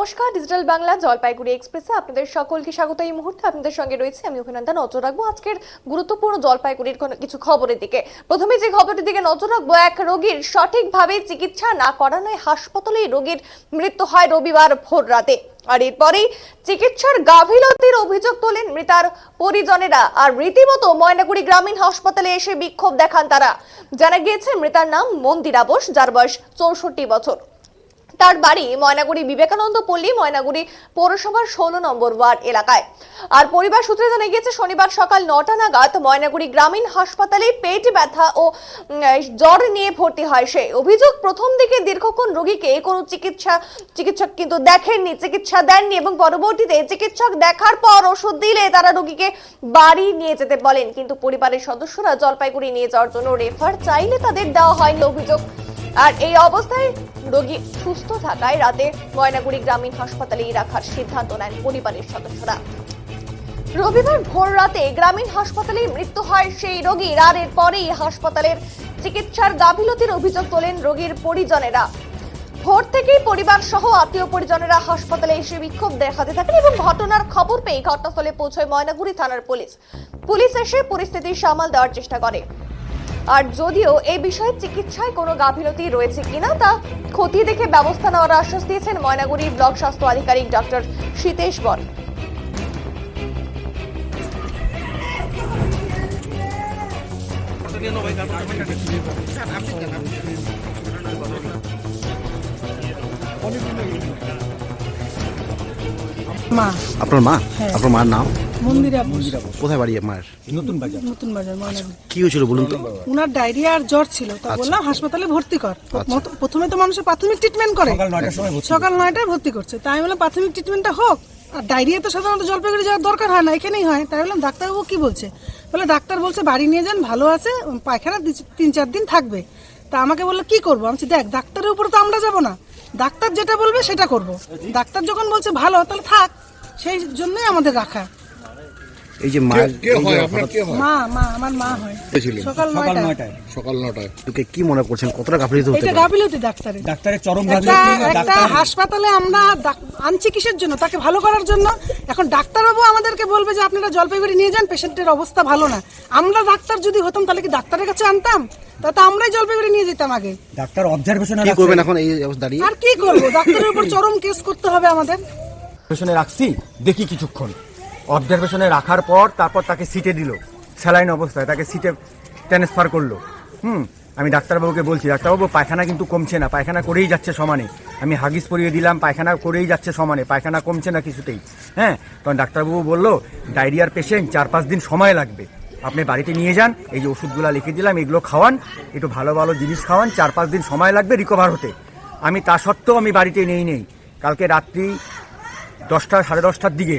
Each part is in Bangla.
নমস্কার ডিজিটাল বাংলা, জলপাইগুড়ি এক্সপ্রেসে আপনাদের সকলকে স্বাগত এই মুহূর্তে। আপনাদের সঙ্গে রয়েছে আমি অভিনন্দন। নজর রাখব আজকের গুরুত্বপূর্ণ জলপাইগুড়ির কিছু খবরের দিকে। প্রথমে যে খবরটির দিকে নজর রাখব, এক রোগীর সঠিকভাবে চিকিৎসা না করানোয় হাসপাতালে রোগীর মৃত্যু হয় রবিবার ভোর রাতে। আর এরপরেই চিকিৎসার গাফিলতির অভিযোগ তোলেন মৃতার পরিজনেরা। আর রীতিমতো ময়নাগুড়ি গ্রামীণ হাসপাতালে এসে বিক্ষোভ দেখান তারা। জানা গিয়েছে, মৃতার নাম মন্দিরা বোস, যার বয়স চৌষট্টি বছর। তার বাড়ি ময়নাগুড়ি বিবেকানন্দ পল্লী, ময়নাগুড়ি পৌরসভার ষোলো নম্বর ওয়ার্ড এলাকায়। আর পরিবার সূত্রে জানা গিয়েছে, শনিবার সকাল নটা নাগাদ ময়নাগুড়ি গ্রামীণ হাসপাতালে পেট ব্যথা ও জ্বর নিয়ে ভর্তি হয় সে। অভিযোগ, প্রথম দিকে দীর্ঘক্ষণ রোগীকে কোনো চিকিৎসা, চিকিৎসক কিন্তু দেখেননি, চিকিৎসা দেননি এবং পরবর্তীতে চিকিৎসক দেখার পর ওষুধ দিলে তারা রোগীকে বাড়ি নিয়ে যেতে বলেন। কিন্তু পরিবারের সদস্যরা জলপাইগুড়ি নিয়ে যাওয়ার জন্য রেফার চাইলে তাদের দেওয়া হয়নি অভিযোগ। আর এই অবস্থায় রোগী সুস্থ থাকায় রাতে ময়নাগুড়ি গ্রামীণ হাসপাতালেই রাখার সিদ্ধান্ত নেন পরিবারের সদস্যরা। রবিবার ভোর রাতে গ্রামীণ হাসপাতালে মৃত্যু হয় সেই রোগীর। আর এরপরেই হাসপাতালের চিকিৎসার গাফিলতির অভিযোগ তোলেন রোগীর পরিজনেরা। ভোর থেকেই পরিবার সহ আত্মীয় পরিজনেরা হাসপাতালে এসে বিক্ষোভ দেখাতে থাকেন এবং ঘটনার খবর পেয়ে ঘটনাস্থলে পৌঁছয় ময়নাগুড়ি থানার পুলিশ। পুলিশ এসে পরিস্থিতি সামাল দেওয়ার চেষ্টা করে। আর যদিও এই বিষয়ে চিকিৎসায় কোনো গাফিলতি রয়েছে কিনা তা খতিয়ে দেখে ব্যবস্থা নেওয়ার আশ্বাস দিয়েছেন ময়নাগুড়ি ব্লক স্বাস্থ্য আধিকারিক ডক্টর সীতেশ বর মা। আপনার মা? হ্যাঁ। আপনার মার নাম? মন্দিরা বোস। কোথায় বাড়ি মায়ের নতুন বাজার। নতুন বাজার ময়নাগুড়ি কি হয়েছিল বলুন তো? উনার ডায়রিয়া আর জ্বর ছিল তা বললাম হাসপাতালে ভর্তি কর। প্রথম- প্রথমে তো মানুষের প্রাথমিক ট্রিটমেন্ট করে। সকাল নয়টার সময় ভর্তি সকাল নয়টায় ভর্তি করছে। তাই আমি বললাম প্রাথমিক ট্রিটমেন্টটা হোক। আর ডায়রিয়া তো সাধারণত জলপাইগুড়ি যাওয়ার দরকার হয় না এখানেই হয়। তাই বললাম ডাক্তারবাবু কি বলছে? বলে ডাক্তার বলছে বাড়ি নিয়ে যান ভালো আছে পায়খানা তিন চার দিন থাকবে। তা আমাকে বলল কি করব? আমি বলছি, দেখ ডাক্তারের উপরে তো আমরা যাব না। ডাক্তার যেটা বলবে সেটা করব। ডাক্তার যখন বলছে ভালো, তাহলে থাক, সেই জন্যই আমাদের রাখা। এই যে মায়ের কে হয়? আপনার কে হয়? মা মা আমার মা হয়। হয়েছিলেন সকাল সকাল নয়টায়। নয়টায়? সকাল নটায় তোকে কি মনে করছেন? কতটা গাফিলিত হতে এটা গাফিলতি ডাক্তারের ডাক্তারের চরম একটা গাফিলতি, একটা ডাক্তার হাসপাতালে আমরা আনছি কিসের জন্য? তাকে ভালো করার জন্য? এখন ডাক্তারবাবু আমাদেরকে বলবে যে আপনারা জলপাইগুড়ি নিয়ে যান পেশেন্টের অবস্থা ভালো না। আমরা ডাক্তার যদি হতাম তাহলে কি ডাক্তারের কাছে আনতাম? তা তো আমরাই জলপাইগুড়ি নিয়ে যেতাম আগে। ডাক্তার অবজারভেশনে কি করবেন এখন এই অবস্থা দাঁড়িয়ে? আর কি করব? ডাক্তারের উপর চরম কেস করতে হবে আমাদের। অবজারভেশনে রাখছি দেখি কিছুক্ষণ। অবজারভেশনে রাখার পর তারপর তাকে সিটে দিল। স্যালাইন অবস্থায় তাকে সিটে ট্রান্সফার করল। হুম, আমি ডাক্তারবাবুকে বলছি, ডাক্তারবাবু, পায়খানা কিন্তু কমছে না, পায়খানা করেই যাচ্ছে সমানে। আমি হাগিস পরিয়ে দিলাম, পায়খানা করেই যাচ্ছে সমানে, পায়খানা কমছে না কিছুতেই। হ্যাঁ তখন ডাক্তারবাবু বলল, ডায়রিয়ার পেশেন্ট চার পাঁচ দিন সময় লাগবে। আপনি বাড়িতে নিয়ে যান, এই যে ওষুধগুলো লিখে দিলাম, এগুলো খাওয়ান, একটু ভালো ভালো জিনিস খাওয়ান, চার পাঁচ দিন সময় লাগবে রিকভার হতে। আমি তা সত্ত্বেও আমি বাড়িতে নেই নেই। কালকে রাত্রি দশটা, সাড়ে দশটার দিকে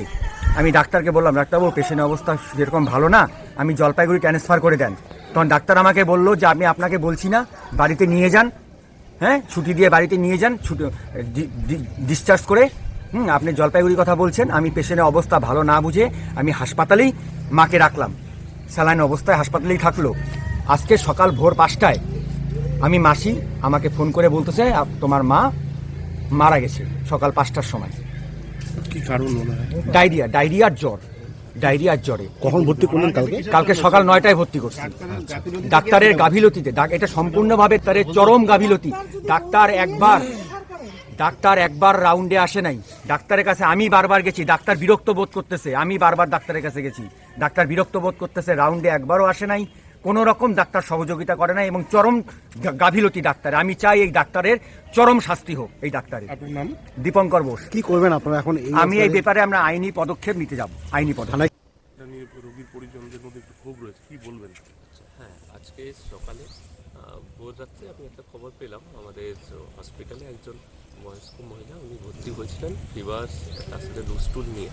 আমি ডাক্তারকে বললাম, ডাক্তারবাবু, পেশেন্টের অবস্থা যেরকম ভালো না, আমি জলপাইগুড়ি ট্রান্সফার করে দেন। তখন ডাক্তার আমাকে বলল যে, আমি আপনাকে বলছি না, বাড়িতে নিয়ে যান হ্যাঁ ছুটি দিয়ে বাড়িতে নিয়ে যান, ছুটি ডিসচার্জ করে, হুম, আপনি জলপাইগুড়ির কথা বলছেন, আমি পেশেন্টের অবস্থা ভালো না বুঝে আমি হাসপাতালেই মাকে রাখলাম। স্যালাইন অবস্থায় হাসপাতালেই থাকল। আজকে সকাল ভোর পাঁচটায় আমি মাসি আমাকে ফোন করে বলতেছে তোমার মা মারা গেছে সকাল পাঁচটার সময়। কি কারণ মনে হয়? ডায়রিয়া ডায়রিয়ার জ্বর ডায়রিয়ার জ্বরে। কখন ভর্তি করলেন কালকে? কালকে সকাল নয়টায় ভর্তি করছি। ডাক্তারের গাফিলতিতে এটা সম্পূর্ণভাবে তার চরম গাফিলতি। ডাক্তার একবার ডাক্তার একবার রাউন্ডে আসে নাই। ডাক্তারের কাছে আমি বারবার গেছি ডাক্তার বিরক্ত বোধ করতেছে। আমি বারবার ডাক্তারের কাছে গেছি। ডাক্তার বিরক্ত বোধ করতেছে রাউন্ডে একবারও আসে নাই। কোন রকম ডাক্তার সহযোগিতা করে না এবং চরম গাফিলতি ডাক্তার। আমি চাই এই ডাক্তারের চরম শাস্তি হোক এই ডাক্তারের। নাম? দীপঙ্কর বোস। কি করবেন আপনারা এখন আমি এই ব্যাপারে আমরা আইনি পদক্ষেপ নিতে যাব আইনি পদক্ষেপ। রোগীর পরিজনদের মধ্যে একটু ক্ষোভ রয়েছে কি বলবেন? হ্যাঁ আজকে সকালে ভোর রাত্রে আমি একটা খবর পেলাম। আমাদের হসপিটালে একজন বয়স্ক মহিলা উনি ভর্তি হয়েছিলেন ফিভার তার সাথে রুস্টুল নিয়ে।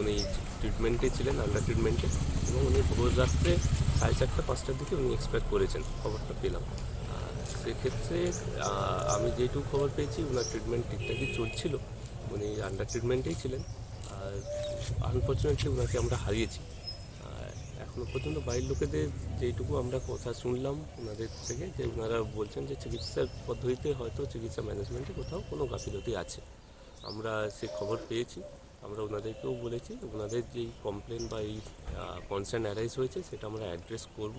উনি ট্রিটমেন্টে ছিলেন আন্ডার ট্রিটমেন্টে এবং উনি ভোর রাত্রে সাড়ে চারটা, পাঁচটার দিকে উনি এক্সপেক্ট করেছেন, খবরটা পেলাম। সেক্ষেত্রে আমি যেটুকু খবর পেয়েছি ওনার ট্রিটমেন্ট ঠিকঠাকই চলছিল, উনি আন্ডার ট্রিটমেন্টেই ছিলেন, আর আনফর্চুনেটলি ওনাকে আমরা হারিয়েছি। আর এখনও পর্যন্ত বাড়ির লোকেদের যেইটুকু আমরা কথা শুনলাম ওনাদের থেকে, যে ওনারা বলছেন যে চিকিৎসার পদ্ধতিতে হয়তো চিকিৎসা ম্যানেজমেন্টে কোথাও কোনো গাফিলতি আছে। আমরা সে খবর পেয়েছি। আমরা ওনাদেরকেও বলেছি ওনাদের যেই কমপ্লেন বা এই কনসার্ন অ্যারাইজ হয়েছে সেটা আমরা অ্যাড্রেস করব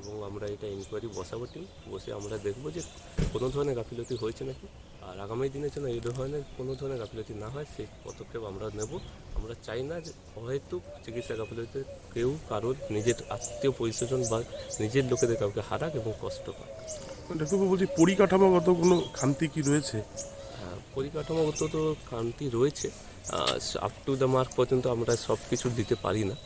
এবং আমরা এটা ইনকোয়ারি বসাবো টিম বসে আমরা দেখব যে কোনো ধরনের গাফিলতি হয়েছে নাকি। আর আগামী দিনের জন্য এই ধরনের কোনো ধরনের গাফিলতি না হয় সেই পদক্ষেপ আমরা নেব। আমরা চাই না যে হয়তো চিকিৎসা গাফিলতিতে কেউ কারোর নিজের আত্মীয় পরিস্বজন বা নিজের লোকেদের কাউকে হারাক এবং কষ্ট পাক। ডাক্তারবাবু বলছি পরিকাঠামোগত কোনো খান্তি কি রয়েছে? হ্যাঁ, পরিকাঠামোগত তো ক্রান্তি রয়েছে। আপ টু দ্য মার্ক পর্যন্ত আমরা সব কিছু দিতে পারি না।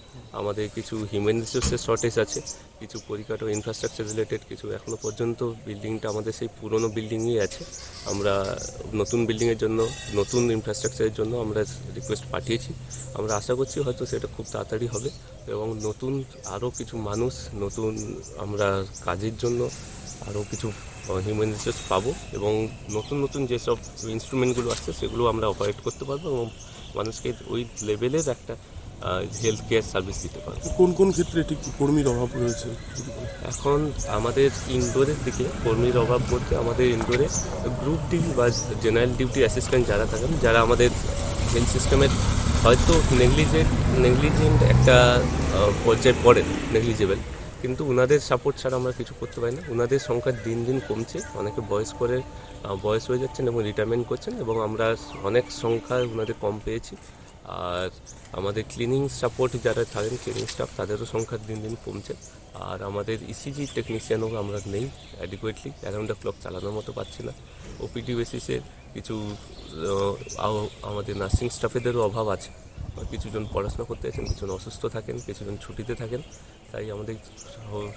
আমাদের কিছু হিউম্যান রিসোর্সের শর্টেজ আছে, কিছু পরিকাঠামো ইনফ্রাস্ট্রাকচার রিলেটেড কিছু এখনও পর্যন্ত বিল্ডিংটা আমাদের সেই পুরনো বিল্ডিংই আছে। আমরা নতুন বিল্ডিংয়ের জন্য, নতুন ইনফ্রাস্ট্রাকচারের জন্য আমরা রিকোয়েস্ট পাঠিয়েছি। আমরা আশা করছি হয়তো সেটা খুব তাড়াতাড়ি হবে এবং নতুন আরও কিছু মানুষ, নতুন আমরা কাজের জন্য আরও কিছু হিউম্যান রিসোর্স পাবো এবং নতুন নতুন যেসব ইনস্ট্রুমেন্টগুলো আসছে সেগুলো আমরা অপারেট করতে পারব এবং মানুষকে ওই লেভেলের একটা হেলথ কেয়ার সার্ভিস দিতে পারে। কোন কোন ক্ষেত্রে ঠিক কর্মীর অভাব রয়েছে? এখন আমাদের ইনডোরের দিকে কর্মীর অভাব বলতে আমাদের ইনডোরে গ্রুপ ডি বা জেনারেল ডিউটি অ্যাসিস্ট্যান্ট যারা থাকেন যারা আমাদের হেলথ সিস্টেমের হয়তো নেগলিজেন্ট নেগলিজেন্ট একটা পর্যায়ে পড়েন নেগলিজেবল কিন্তু ওনাদের সাপোর্ট ছাড়া আমরা কিছু করতে পারি না। ওনাদের সংখ্যা দিন দিন কমছে। অনেকে বয়স করে বয়স হয়ে যাচ্ছেন এবং রিটায়ারমেন্ট করছেন এবং আমরা অনেক সংখ্যায় ওনাদের কম পেয়েছি। আর আমাদের ক্লিনিং সাপোর্ট যারা থাকেন ক্লিনিং স্টাফ তাদেরও সংখ্যা দিন দিন কমছে। আর আমাদের E ইসিজি টেকনিশিয়ানও আমরা নেই অ্যাডিকুয়েটলি অ্যারাউন্ড দ্য ক্লক চালানোর মতো পাচ্ছি না। ওপিডি বেসিসে কিছু আমাদের নার্সিং স্টাফেদেরও অভাব আছে। কিছুজন পড়াশোনা করতে আছেন, কিছুজন অসুস্থ থাকেন, কিছুজন ছুটিতে থাকেন। তাই আমাদের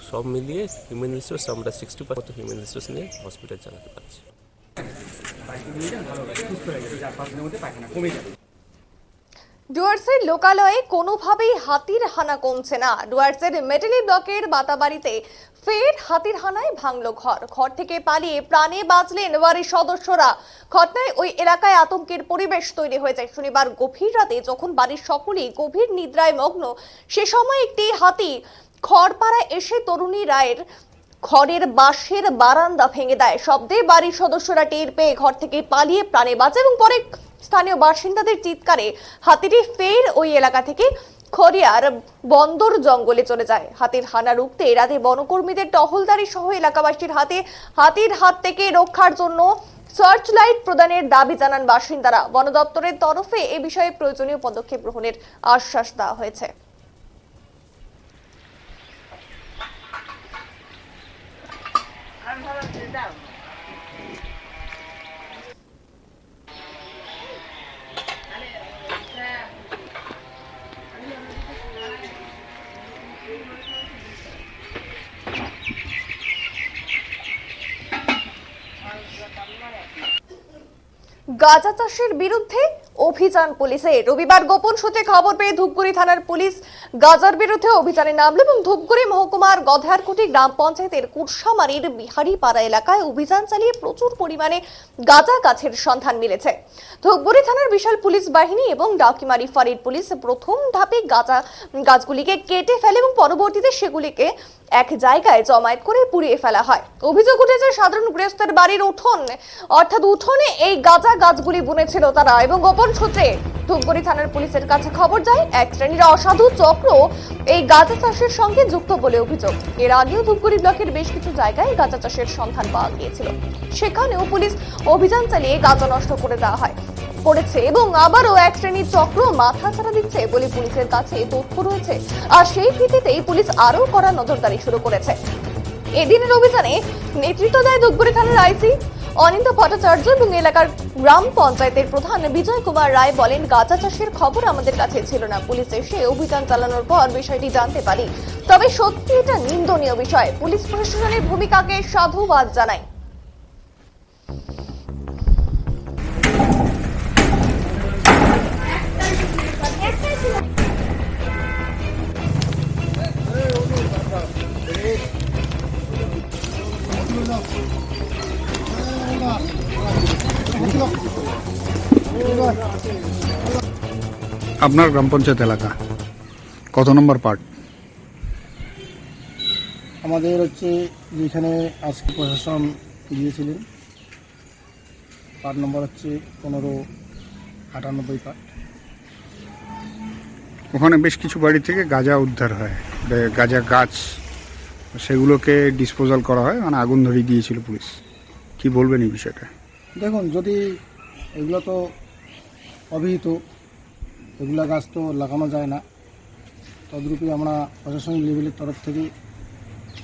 সব মিলিয়ে হিউম্যান রিসোর্স আমরা সিক্সটি পার্সেন্ট হিউম্যান রিসোর্স নিয়ে হসপিটাল চালাতে পারছি। ডুয়ার্সের লোকালয়ে কোনোভাবেই হাতির হানা কমছে না। ডুয়ার্সের মেটেলি ব্লকের বাতাবাড়িতে ফের হাতির হানায় ভাঙল ঘর। ঘর থেকে পালিয়ে প্রাণে বাঁচলেন বাড়ির সদস্যরা। ঘটনায় ওই এলাকায় আতঙ্কের পরিবেশ তৈরি হয়েছে শনিবার গভীর রাতে যখন বাড়ির সকলেই গভীর নিদ্রায় মগ্ন, সে সময় একটি হাতি খড়পাড়া এসে তরুণী রায়ের ঘরের বাঁশের বারান্দা ভেঙে দেয়। শব্দে বাড়ির সদস্যরা টের পেয়ে ঘর থেকে পালিয়ে প্রাণে বাঁচে এবং পরে স্থানীয় বাসিন্দাদের চিৎকারে হাতিটি ফের ওই এলাকা থেকে খরিয়ার বন্দর জঙ্গলে চলে যায়। হাতির হানা রুখতে রাতে বনকর্মীদের টহলদারি সহ এলাকাবাসীর হাতে হাতির হাত থেকে রক্ষার জন্য সার্চ লাইট প্রদানের দাবি জানান বাসিন্দারা। বন দপ্তরের তরফে এ বিষয়ে প্রয়োজনীয় পদক্ষেপ গ্রহণের আশ্বাস দেওয়া হয়েছে। গাঁজা চাষের বিরুদ্ধে অভিযান পুলিশে রবিবার গোপন সূত্রে খবর পেয়ে ধূপগুড়ি থানার পুলিশ গাজার বিরুদ্ধে অভিযানে নামল এবং ধূপগুড়ি মহকুমার গধারকুটি গ্রাম পঞ্চায়েতের কুরসামারির বিহারিপাড়া এলাকায় অভিযান চালিয়ে প্রচুর পরিমাণে গাঁজা গাছের সন্ধান মিলেছে। ধূপগুড়ি থানার বিশাল পুলিশ বাহিনী এবং ডাকিমারি ফাঁড়ির পুলিশ প্রথম ধাপে গাঁজা গাছগুলিকে কেটে ফেলে এবং পরবর্তীতে সেগুলিকে এক জায়গায় জমায়েত করে পুড়িয়ে ফেলা হয়। অভিযোগ উঠেছে, সাধারণ গৃহস্থের বাড়ির উঠোন, অর্থাৎ উঠোনে এই গাঁজা গাছগুলি বুনেছিল তারা এবং গোপন সূত্রে ধূপগুড়ি থানার পুলিশের কাছে খবর যায়, এক শ্রেণির অসাধু চক্র এই গাঁজা চাষের সঙ্গে যুক্ত বলে অভিযোগ। এর আগেও ধূপগুড়ি ব্লকের বেশ কিছু জায়গায় গাঁজা চাষের সন্ধান পাওয়া গিয়েছিল। সেখানেও পুলিশ অভিযান চালিয়ে গাঁজা নষ্ট করে দেওয়া হয়। করেছে এবং আবারও এক শ্রেণির চক্র মাথা ছাড়া দিচ্ছে বলে পুলিশের কাছে তথ্য রয়েছে। আর সেই ভিত্তিতেই পুলিশ আরও কড়া নজরদারি শুরু করেছে। এদিনের অভিযানে নেতৃত্ব দেয় ধূপগুড়ি থানার আইসি অনিন্দ ভট্টাচার্য এবং এলাকার গ্রাম পঞ্চায়েতের প্রধান বিজয় কুমার রায় বলেন, গাঁজা চাষের খবর আমাদের কাছে ছিল না। পুলিশ এসে অভিযান চালানোর পর বিষয়টি জানতে পারি। তবে সত্যি এটা নিন্দনীয় বিষয়। পুলিশ প্রশাসনের ভূমিকাকে সাধুবাদ জানাই আপনার গ্রাম পঞ্চায়েত এলাকা, কত নম্বর পার্ট? আমাদের হচ্ছে যেখানে আজকে প্রশাসন গিয়েছিলেন পার্ট নম্বর হচ্ছে পনেরো আটানব্বই পার্ট। ওখানে বেশ কিছু বাড়ি থেকে গাঁজা উদ্ধার হয়। গাঁজা গাছ সেগুলোকে ডিসপোজাল করা হয়। মানে আগুন ধরিয়ে দিয়েছিল পুলিশ। কি বলবেন এই বিষয়টা? দেখুন, যদি এগুলো তো অভিহিত, এগুলা গাছ তো লাগানো যায় না। তদ্রূপে আমরা প্রশাসনিক লেভেলের তরফ থেকে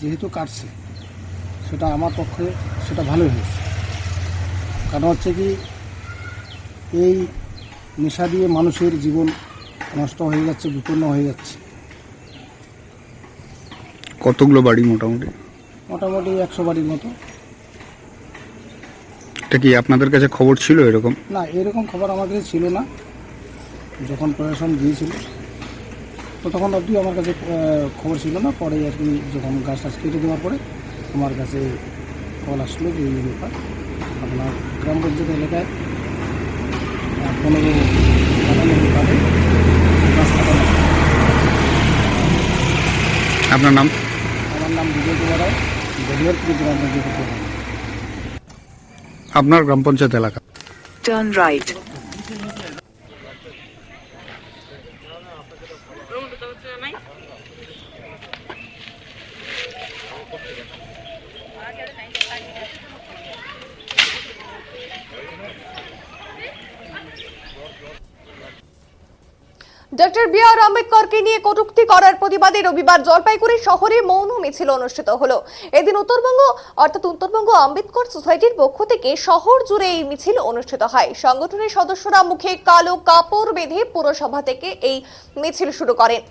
যেহেতু কাটছে, সেটা আমার পক্ষে সেটা ভালোই হয়েছে। কারণ হচ্ছে কি, এই নেশা দিয়ে মানুষের জীবন নষ্ট হয়ে যাচ্ছে বিপন্ন হয়ে যাচ্ছে। কতগুলো বাড়ি মোটামুটি? মোটামুটি একশো বাড়ির মতো। এটা কি আপনাদের কাছে খবর ছিল এরকম? না এরকম খবর আমার কাছে ছিল না। যখন প্রশাসন দিয়েছিল তো তখন অবধি আমার কাছে খবর ছিল না। পরে আর কি যখন গাছ টাছ কেটে দেওয়ার পরে আমার কাছে কল আসলো যে এই ব্যাপার আপনার গ্রাম পঞ্চায়েত এলাকায় পনেরো আটানব্বই পাবে গাছ কাটানো হয়েছে। আপনার নাম? আমার নাম বিজয় কুমার রায় আপনার গ্রাম পঞ্চায়েত এলাকা। Turn right. Doctor B R আম্বেদকরকে নিয়ে কটূক্তি করার প্রতিবাদে রবিবার জলপাইগুড়ি শহরে মৌন মিছিল অনুষ্ঠিত হলো। এদিন উত্তরবঙ্গ, অর্থাৎ উত্তরবঙ্গ আম্বেদকর সোসাইটির পক্ষ থেকে শহর জুড়ে এই মিছিল অনুষ্ঠিত হয়। সংগঠনের সদস্যরা মুখে কালো কাপড় বেঁধে পুরসভা থেকে এই মিছিল শুরু করেন।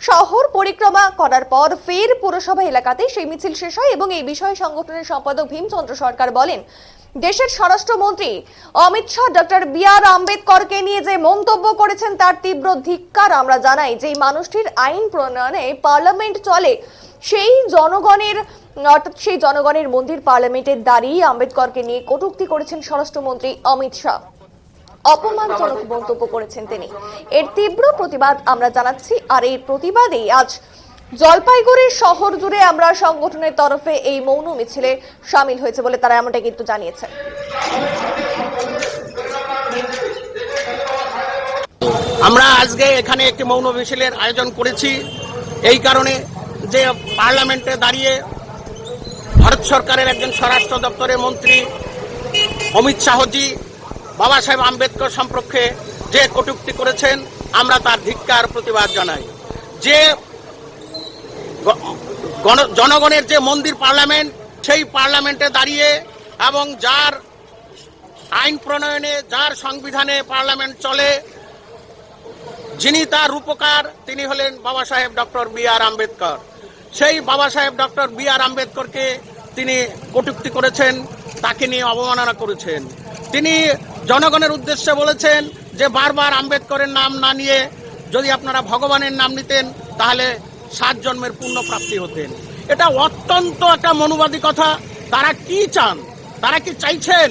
শহর পরিক্রমা করার পর ফের পুরসভা এলাকাতে সেই মিছিল শেষ হয় এবং এই বিষয়ে সংগঠনের সম্পাদক ভীমচন্দ্র সরকার বলেন দেশের স্বরাষ্ট্রমন্ত্রী Amit Shah doctor B R আম্বেদকরকে নিয়ে যে মন্তব্য করেছেন তার তীব্র ধিক্কার আমরা জানাই যে মানুষটির আইন প্রণয়নে পার্লামেন্ট চলে। সেই জনগণের, অর্থাৎ সেই জনগণের মন্দির পার্লামেন্টের দাঁড়িয়ে আম্বেদকরকে নিয়ে কটূক্তি করেছেন স্বরাষ্ট্রমন্ত্রী অমিত শাহ। অপমানজনক মন্তব্য করেছেন তিনি। এর তীব্র প্রতিবাদ আমরা জানাচ্ছি আর এই প্রতিবাদেই আজ জলপাইগুড়ির শহর জুড়ে আমরা সংগঠনের তরফে এই মৌন মিছিলে সামিল হয়েছে বলে তারা এমনটা কিন্তু জানিয়েছেন আমরা আজকে এখানে একটি মৌন মিছিলের আয়োজন করেছি। এই কারণে যে পার্লামেন্টে দাঁড়িয়ে ভারত সরকারের একজন স্বরাষ্ট্র দপ্তরের মন্ত্রী অমিত শাহজি, বাবা সাহেব আম্বেদকর সম্পর্কে যে কটূক্তি করেছেন, আমরা তার ধিক্কার, প্রতিবাদ জানাই। যে জনগণের যে মন্দির পার্লামেন্ট, সেই পার্লামেন্টে দাঁড়িয়ে এবং যার আইন প্রণয়নে, যার সংবিধানে পার্লামেন্ট চলে, যিনি তার রূপকার, তিনি হলেন বাবা সাহেব ডক্টর বি আর আম্বেদকর। সেই বাবা সাহেব ডক্টর বি আর আম্বেদকরকে তিনি কটূক্তি করেছেন, তাকে নিয়ে অবমাননা করেছেন। তিনি জনগণের উদ্দেশ্যে বলেছেন যে বারবার আম্বেদকরের নাম না নিয়ে যদি আপনারা ভগবানের নাম নিতেন, তাহলে সাত জন্মের পুণ্য প্রাপ্তি হতেন। এটা অত্যন্ত একটা মনুবাদী কথা। তারা কি চান? তারা কি চাইছেন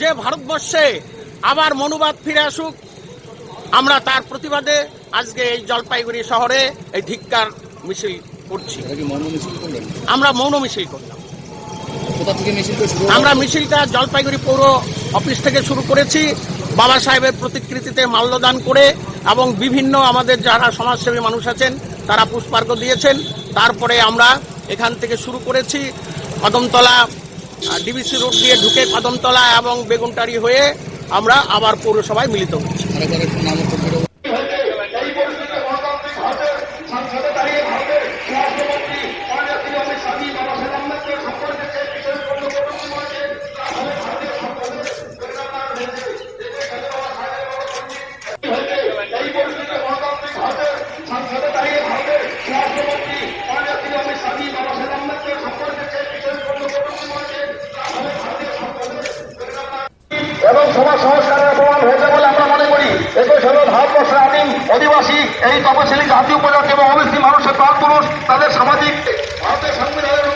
যে ভারতবর্ষে আবার মনুবাদ ফিরে আসুক? আমরা তার প্রতিবাদে আজকে এই জলপাইগুড়ি শহরে এই ধিক্কার মিছিল করছি। আমরা মৌন মিছিল করলাম। আমরা মিছিলটা জলপাইগুড়ি পৌর অফিস থেকে শুরু করেছি। বাবা সাহেবের প্রতিকৃতিতে মাল্যদান করে এবং বিভিন্ন আমাদের যারা সমাজসেবী মানুষ আছেন তারা পুষ্পার্ঘ দিয়েছেন। তারপরে আমরা এখান থেকে শুরু করেছি কদমতলা ডিবিসি রোড দিয়ে ঢুকে কদমতলা এবং বেগুনটারি হয়ে আমরা আবার পৌরসভায় মিলিত হচ্ছি। এবং সমাজ সংস্কারের প্রমাণ হয়েছে বলে আমরা মনে করি। একুশ হল ভারতবর্ষের আদিম অধিবাসী, এই তপশিলি জাতি উপজাতি এবং অবিসি মানুষের প্রাণ পুরুষ, তাদের সামাজিক ভারতের সংবিধানের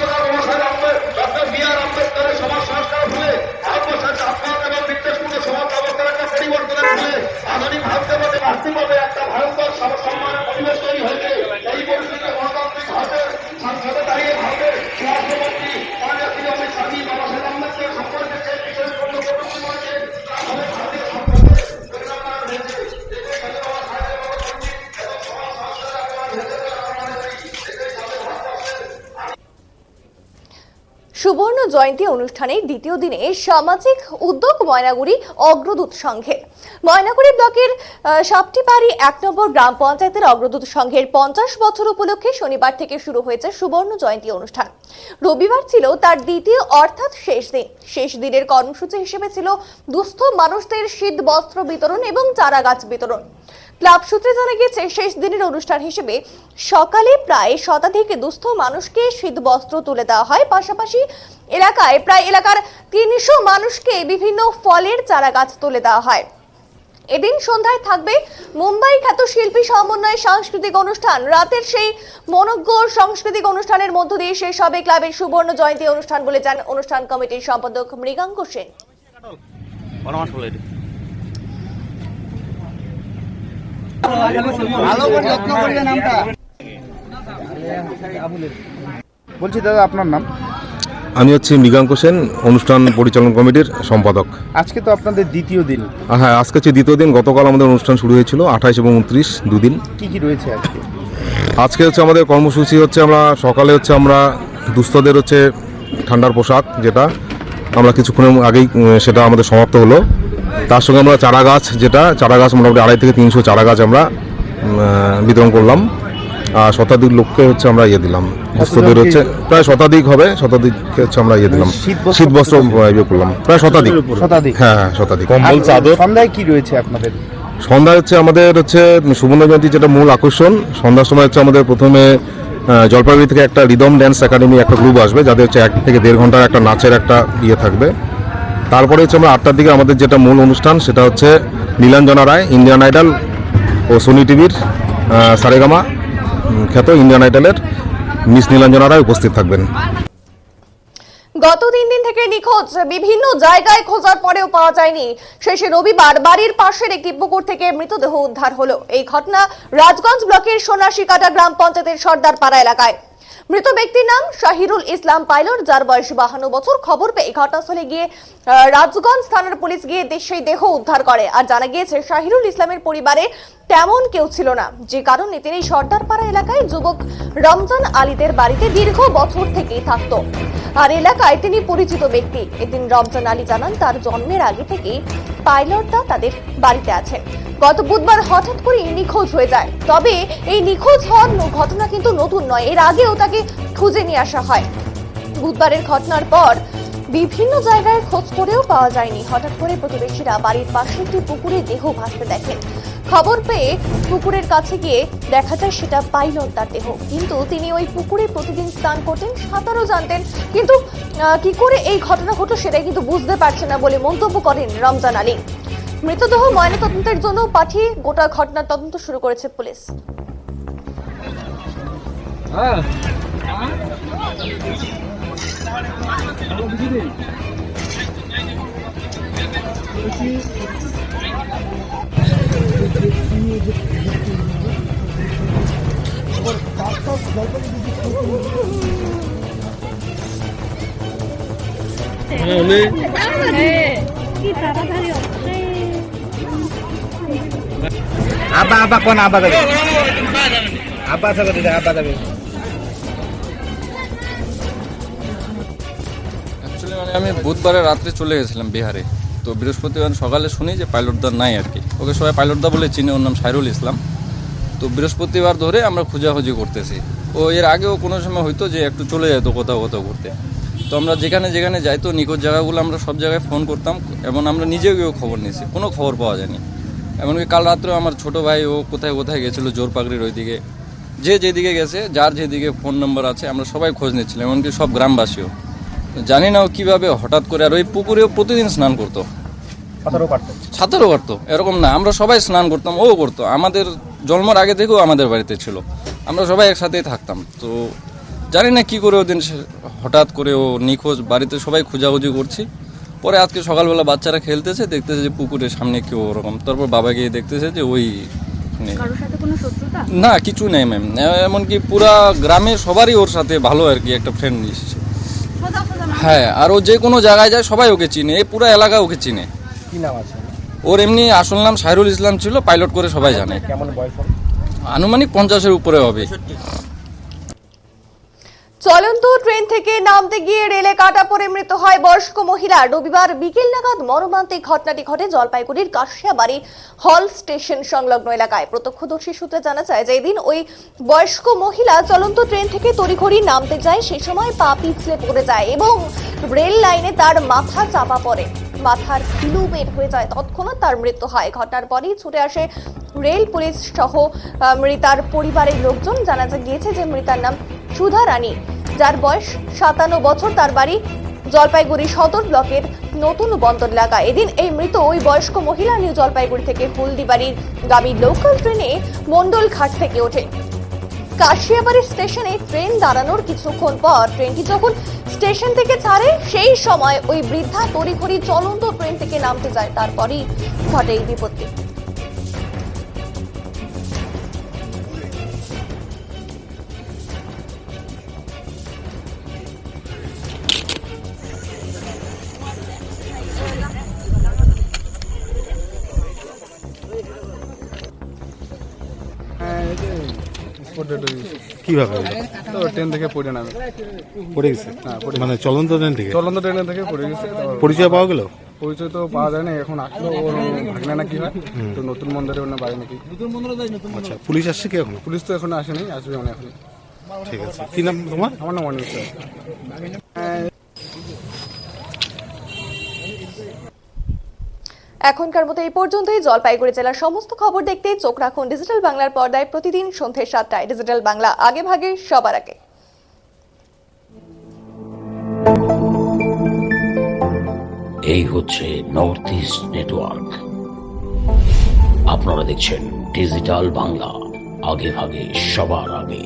ডক্টর সমাজ সংস্কার ফলে ভারতবর্ষের এবং সমাজ ব্যবস্থার একটা পরিবর্তনের আধুনিক ভারতের মধ্যে বাস্তবভাবে একটা ভারতবর্ষ সুবর্ণ জয়ন্তী অনুষ্ঠানের দ্বিতীয় দিনে সামাজিক উদ্যোগ ময়নাগুড়ি অগ্রদূত সংঘের ময়নাগুড়ি ব্লকের আহ, সাপটিবাড়ি এক নম্বর গ্রাম পঞ্চায়েতের অগ্রদূত সংঘের পঞ্চাশ বছর উপলক্ষে শনিবার থেকে শুরু হয়েছে সুবর্ণ জয়ন্তী অনুষ্ঠান। রবিবার ছিল তার দ্বিতীয় অর্থাৎ শেষ দিন। শেষ দিনের কর্মসূচি হিসেবে ছিল দুস্থ মানুষদের শীত বস্ত্র বিতরণ এবং চারা গাছ বিতরণ। ক্লাব সূত্রে জানা গেছে শেষ দিনের অনুষ্ঠান হিসেবে সকালে প্রায় শতাধিক দুস্থ মানুষকে শীত বস্ত্র তুলে দেওয়া হয়। পাশাপাশি এলাকায় প্রায় এলাকার তিনশো মানুষকে বিভিন্ন ফলের চারা গাছ তুলে দেওয়া হয়। এদিন সন্ধ্যায় থাকবে মুম্বাই খ্যাত শিল্পী সমন্বয় সাংস্কৃতিক অনুষ্ঠান। রাতের সেই মনজ্ঞ সাংস্কৃতিক অনুষ্ঠানের মধ্য দিয়ে শেষ হবে ক্লাবের সুবর্ণ জয়ন্তী অনুষ্ঠান বলে জান অনুষ্ঠান কমিটির সম্পাদক মৃগাঙ্ক সেন। বলছি দাদা আপনার নাম? আমি হচ্ছি মৃগাঙ্ক সেন অনুষ্ঠান পরিচালন কমিটির সম্পাদক। আজকে তো আপনাদের দ্বিতীয় দিন। হ্যাঁ আজকে হচ্ছে দ্বিতীয় দিন গতকাল আমাদের অনুষ্ঠান শুরু হয়েছিল আঠাইশ এবং উনত্রিশ দুদিন। কি কি রয়েছে আজকে? আজকে হচ্ছে আমাদের কর্মসূচি হচ্ছে আমরা সকালে হচ্ছে আমরা দুস্থদের হচ্ছে ঠান্ডার পোশাক যেটা আমরা কিছুক্ষণের আগেই সেটা আমাদের সমাপ্ত হলো। তার সঙ্গে আমরা চারা গাছ যেটা চারা গাছ মোটামুটি আড়াই থেকে তিনশো চারা গাছ আমরা বিতরণ করলাম। আর শতাধিক লোককে হচ্ছে আমরা ইয়ে দিলাম। দুস্থদের হচ্ছে প্রায় শতাধিক হবে শতাধিককে হচ্ছে আমরা ইয়ে দিলাম। শীত বস্ত্র ইয়ে করলাম। প্রায় শতাধিক। শতাধিক। হ্যাঁ হ্যাঁ শতাধিক। আর সন্ধ্যায় কি রয়েছে আপনাদের? সন্ধ্যা হচ্ছে আমাদের হচ্ছে সুবর্ণ জয়ন্তী যেটা মূল আকর্ষণ। সন্ধ্যার সময় হচ্ছে আমাদের প্রথমে জলপাইগুড়ি থেকে একটা রিদম ড্যান্স একাডেমি একটা গ্রুপ আসবে যাদের হচ্ছে এক থেকে দেড় ঘণ্টার একটা নাচের একটা ইয়ে থাকবে। তারপরে হচ্ছে আমরা আটটার দিকে আমাদের যেটা মূল অনুষ্ঠান সেটা হচ্ছে নীলাঞ্জনা রায় ইন্ডিয়ান আইডল ও সোনি টিভির সারেগামা খ্যাত ইন্ডিয়ান আইডলের। মিস নীলাঞ্জনা রায় উপস্থিত থাকবেন। গত তিন দিন থেকে নিখোঁজ, বিভিন্ন জায়গায় খোঁজার পরেও পাওয়া যায়নি। শেষে রবিবার বাড়ির পাশের একটি পুকুর থেকে মৃতদেহ উদ্ধার হলো। এই ঘটনা রাজগঞ্জ ব্লকের সোনাশিকাটা গ্রাম পঞ্চায়েতের সর্দার পাড়া এলাকায়। মৃত ব্যক্তির নাম শাহিরুল ইসলাম পাইলট, যার বয়স বাহান্ন বছর। খবর পেয়ে ঘটনাস্থলে গিয়ে রাজগঞ্জ থানার পুলিশ গিয়ে সেই দেহ উদ্ধার করে। আর জানা গিয়েছে, শাহিরুল ইসলামের পরিবারে তেমন কেউ ছিল না। যে কারণে তিনি সর্দারপাড়া এলাকায় যুবক রমজান আলীদের বাড়িতে দীর্ঘ বছর থেকেই থাকতো। আর এলাকায় তিনি পরিচিত ব্যক্তি। এদিন রমজান আলী জানান, তার জন্মের আগে থেকেই পাইলটরা তাদের বাড়িতে আছেন গত বুধবার হঠাৎ করে নিখোঁজ হয়ে যায়। তবে এই নিখোঁজ হওয়ার ঘটনা কিন্তু নতুন নয়। এর আগেও তাকে খুঁজে নিয়ে আসা হয়। বুধবারের ঘটনার পর বিভিন্ন জায়গায় খোঁজ করেও পাওয়া যায়নি। হঠাৎ করে প্রতিবেশীরা বাড়ির পাশে একটি পুকুরে দেহ ভাসতে দেখেন খবর পেয়ে পুকুরের কাছে গিয়ে দেখা যায় সেটা পাইলট তার দেহ। কিন্তু তিনি ওই পুকুরে প্রতিদিন স্নান করতেন, সাঁতারও জানতেন। কিন্তু কি করে এই ঘটনা ঘটলো সেটাই কিন্তু বুঝতে পারছে না বলে মন্তব্য করেন রমজান আলী। মৃতদেহ ময়নাতদন্তের জন্য পাঠিয়ে গোটা ঘটনার তদন্ত শুরু করেছে পুলিশ। আব্বা আবা কোন আবা যাবে? আব্বা যাবে, দিদা, আব্বা যাবে। মানে আমি বুধবারে রাত্রে চলে গেছিলাম বিহারে। তো বৃহস্পতিবার সকালে শুনি যে পাইলটদা নাই আর কি। ওকে সবাই পাইলটদা বলে চিনি, ওর নাম সাইরুল ইসলাম। তো বৃহস্পতিবার ধরে আমরা খোঁজাখুঁজি করতেছি। ও এর আগেও কোনো সময় হয়তো যে একটু চলে যেত কোথাও কোথাও ঘুরতে। তো আমরা যেখানে যেখানে যাইতো নিখোঁজ জায়গাগুলো আমরা সব জায়গায় ফোন করতাম, এবং আমরা নিজেও গিয়েও খবর নিয়েছি। কোনো খবর পাওয়া যায়নি। এমনকি কাল রাত্রেও আমার ছোট ভাই ও কোথায় কোথায় গেছিল জোরপাগড়ির ওইদিকে। যে যেদিকে গেছে, যার যেদিকে ফোন নম্বর আছে, আমরা সবাই খোঁজ নিচ্ছিলাম, এমনকি সব গ্রামবাসীও। জানি না ও কীভাবে হঠাৎ করে আর ওই পুকুরেও প্রতিদিন স্নান করতো। সাঁতারও করতো এরকম না আমরা সবাই স্নান করতাম ও করতো। আমাদের জন্মর আগে থেকেও আমাদের বাড়িতে ছিল আমরা সবাই একসাথেই থাকতাম। তো জানি না কি করে ওদিন সে- হঠাৎ করে ও নিখোঁজ বাড়িতে সবাই খোঁজাখুঁজি করছি। পরে আজকে সকালবেলা বাচ্চারা খেলতেছে দেখতেছে যে পুকুরের সামনে কেউ ওরকম। তারপর বাবা গিয়ে দেখতেছে যে ওই নেই। না কিছু নেই ম্যাম এমনকি পুরা গ্রামে সবারই ওর সাথে ভালো আর কি একটা ফ্রেন্ড এসেছে। হ্যাঁ আর ও যে কোনো জায়গায় যায় সবাই ওকে চিনে। এই পুরো এলাকা ওকে চিনে। কি নাম আছে? ওর এমনি আসল নাম সাইরুল ইসলাম ছিল পাইলট করে সবাই জানে। কেমন বয়স আনুমানিক পঞ্চাশের উপরে হবে। চলন্ত ট্রেন থেকে নামতে গিয়ে রেলে কাটা পড়ে মৃত হয় বয়স্ক মহিলা। রবিবার বিকেল নাগাদ মর্মান্তিক ঘটনাটি ঘটে জলপাইগুড়ির কাশিয়াবাড়ি হল স্টেশন সংলগ্ন এলাকায়। প্রত্যক্ষদর্শী সূত্রে জানা যায় যে এদিন ওই বয়স্ক মহিলা চলন্ত ট্রেন থেকে তড়িঘড়ি নামতে যায় সেই সময় পা পিছলে পড়ে যায় এবং রেল লাইনে তার মাথা চাপা পড়ে। মাথার কিলু বের হয়ে যায়। তৎক্ষণাৎ তার মৃত্যু হয়। ঘটনার পরেই ছুটে আসে রেল পুলিশ সহ মৃতার পরিবারের লোকজন। জানা গিয়েছে যে মৃতার নাম সুধা রানী। যার বয়স সাতান্ন বছর। তার বাড়ি জলপাইগুড়ি সদর ব্লকের নতুন বন্দর এলাকা। এদিন এই মৃত ওই বয়স্ক মহিলা নিউ জলপাইগুড়ি থেকে হলদিবাড়ির গামী লোকাল ট্রেনে মন্ডল ঘাট থেকে ওঠে। কাশিয়াবাড়ি স্টেশনে ট্রেন দাঁড়ানোর কিছুক্ষণ পর ট্রেনটি যখন স্টেশন থেকে ছাড়ে, সেই সময় ওই বৃদ্ধা তড়িঘড়ি চলন্ত ট্রেন থেকে নামতে যায়, তারপরই ঘটে এই বিপত্তি। কীভাবে? তো ট্রেন থেকে পড়ে নামে পড়ে গেছে? মানে চলন্ত ট্রেন থেকে? চলন্ত ট্রেনের থেকে পড়ে গেছে পরিচয় পাওয়া গেল? পরিচয় তো পাওয়া যায় না এখন আসলো ওর ভাগনা নাকি হয় তো নতুন মন্দিরে ওনার বাড়ি নাকি। আচ্ছা পুলিশ আসছে কি এখন? পুলিশ তো এখন আসেনি আসবে মানে এখন ঠিক আছে। কি নাম তোমার? আমার নাম অনিল এখনকার মতো এই পর্যন্তই। জলপাইগুড়ি জেলার সমস্ত খবর দেখতে চোখ রাখুন ডিজিটাল বাংলার পর্দায় প্রতিদিন সন্ধ্যে সাতটায়। ডিজিটাল বাংলা আগে ভাগে, সবার আগে। এই হচ্ছে নর্থ ইস্ট নেটওয়ার্ক আপনারা দেখছেন ডিজিটাল বাংলা, আগে ভাগে, সবার আগে।